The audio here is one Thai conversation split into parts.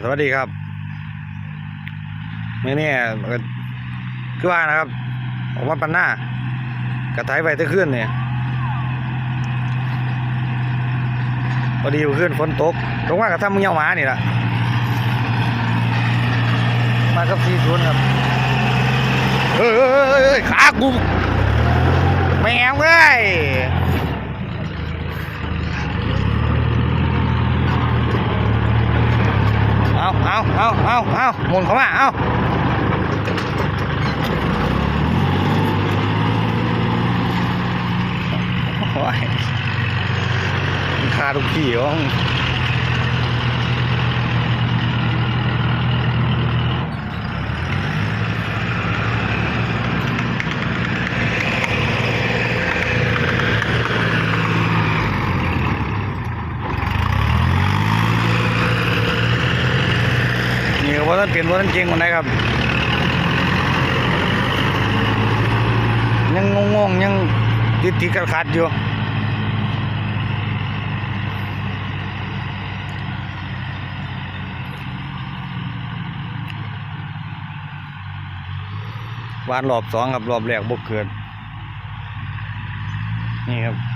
สวัสดีครับเมื่อนี้ก็คือว่านะครับออกมาปันหน้ากระไถไปตะขึ้นเนี่ยพอดีขึ้นฝนตกตรงว่ากระทำมึงเงาหมานี่แหละมากับซีศูนครับเฮ้ยเฮ้ยเฮ้ยเฮ้ยขากูแมวเว้ย เอา เอาเอาเอาหมุนเข้ามา เอาโอ้ยมันคาทุกที่วะนี่ ท่านเปลี่ยนว่าท่านเก่งคนไหนครับ ยังงงๆยังติดติดขัดขัดอยู่วานรอบสองครับรอบแรกบกเกิดนี่ครับ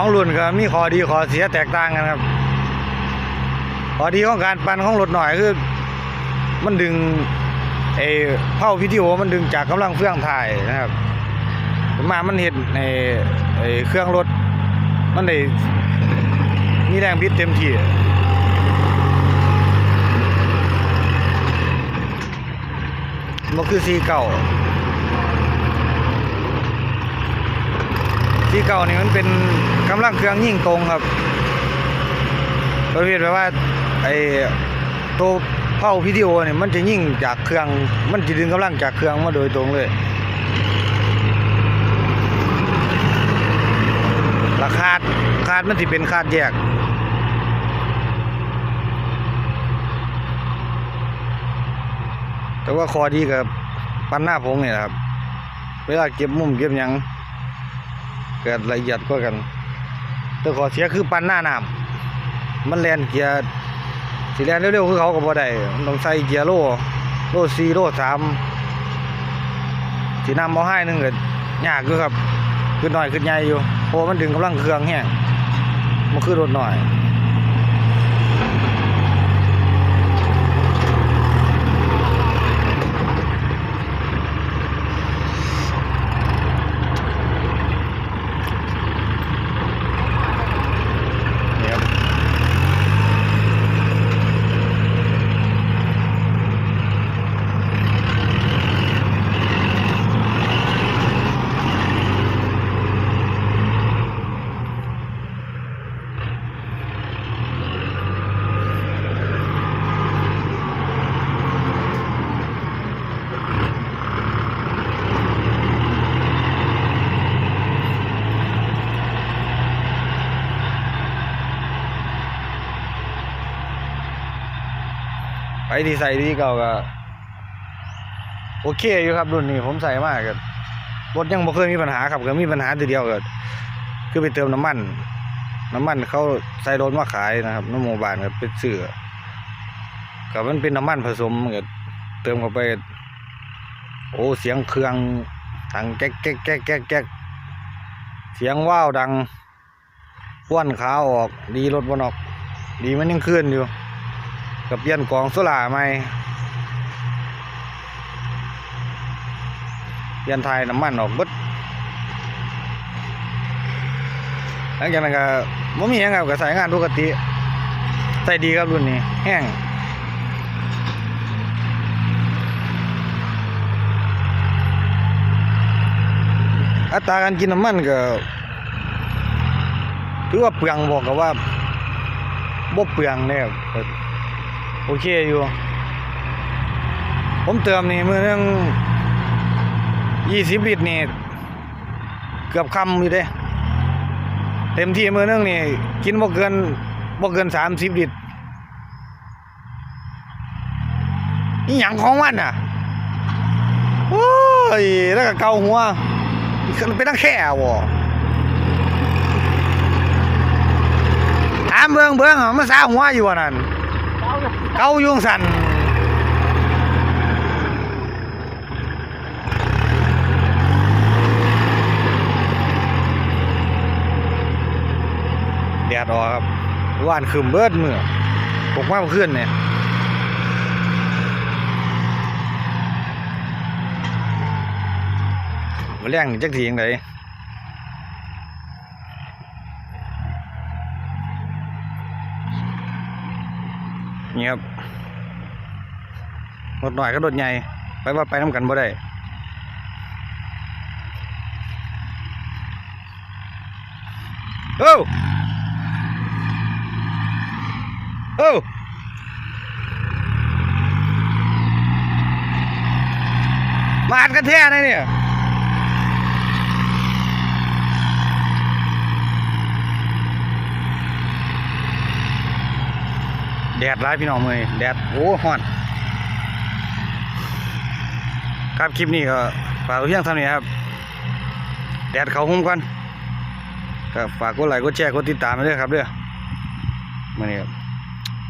องรุ่นก็มีข้อดีข้อเสียแตกต่างกันครับข้อดีของการปั่นของรถหน่อยคือ มันดึงไอ้เผาวิดีโอมันดึงจากกำลังเฟื่องถ่ายนะครับมามันเห็นในไอ้เครื่องรถมันได้มีแรงพิษเต็มที่มันคือซีเก่า ที่เก่านี่มันเป็นกำลังเครื่องยิ่งตรงครับประเภทแบบว่าไอ้ตัวเผาวิดีโอเนี่ยมันจะยิ่งจากเครื่อง มันจะดึงกำลังจากเครื่องมาโดยตรงเลย ราคาดคาดมันจะเป็นคาดแยกแต่ว่าคอดีกับปันหน้าพงเนี่ยครับ เวลาเก็บมุมเก็บยัง กิดละเอียดกว่ากัน แต่ขอเสียคือปันหน้าน้ำมันแลนเกียร์สีแลนเร็วๆคือเขาก็บ่ได้นต้องใส่เกียร์โลโลสี่โลสามสีน้ำเอาให้หนึงก็ยากอยู่ครับขึ้นหน่อยขึ้นใหญ่อยู่เพราะมันดึงกำลังเครื่องแห้งมันคือรถหน่อย ที่ใส่ที่เก่าก็โอเคอยู่ครับรุ่นนี้ผมใส่มากครับรถยังบ่เคยมีปัญหาครับก็มีปัญหาตัวเดียวก็คือไปเติมน้ำมัน น้ำมันเขาใส่รถมาขายนะครับน้ำโมบานก็เป็นเสือกับมันเป็นน้ำมันผสมก็เติมเข้าไป โอ้เสียงเครื่องดังแก๊กแก๊กแก๊กแก๊กแก๊กเสียงว้าวดังว้วนขาออก ดีรถบนออก ดีมันยังเคลื่อนอยู่ กับเปลี่ยนกองโซล่าใหม่เปลี่ยนทายน้ำมันออกบิดหลังจากนั้นก็บ่มีหยังครับก็ใช้งานปกติใส่ดีครับรุ่นนี้ แห้งอัตราการกินน้ำมันก็ถือว่าเปลืองบอกกับว่าบ่เปลืองเนี่ย โอเคอยู่ ผมเติมนี่มือนึงยี่สิบลิตรนี่ เกือบคำอยู่เด้ เต็มที่มือนึงนี่ กินบ่เกินบ่เกินสามสิบลิตรนี่หยังของมันอะโอ้ยแล้วก็เกาหัวเป็นนักแค่บ่ถามเบิ่งเบิ่งอะมันสาหัวอยู่ว่านั่น เก้ายุงสันแดดออกครับว่านคืมเบิดมือปกมาเพื่อนเนี่ยมาเลี้ยงจักทียังไง นี่ครับรถหน่อยก็รถใหญ่ ไปว่าไปน้ำกันบ่ได้โอ้โอ้มาอัดกันแท้นะเนี่ย แดดร้ายพี่น้องมือแดดโอ้ฮ้อนครับคลิปนี้ก็ฝากเพียงเท่านี้ครับ แดดเขาหุ้มกันก็ฝากกดไลค์กดแชร์กดติดตามไปด้วยครับเด้อมาเนี่ยครับ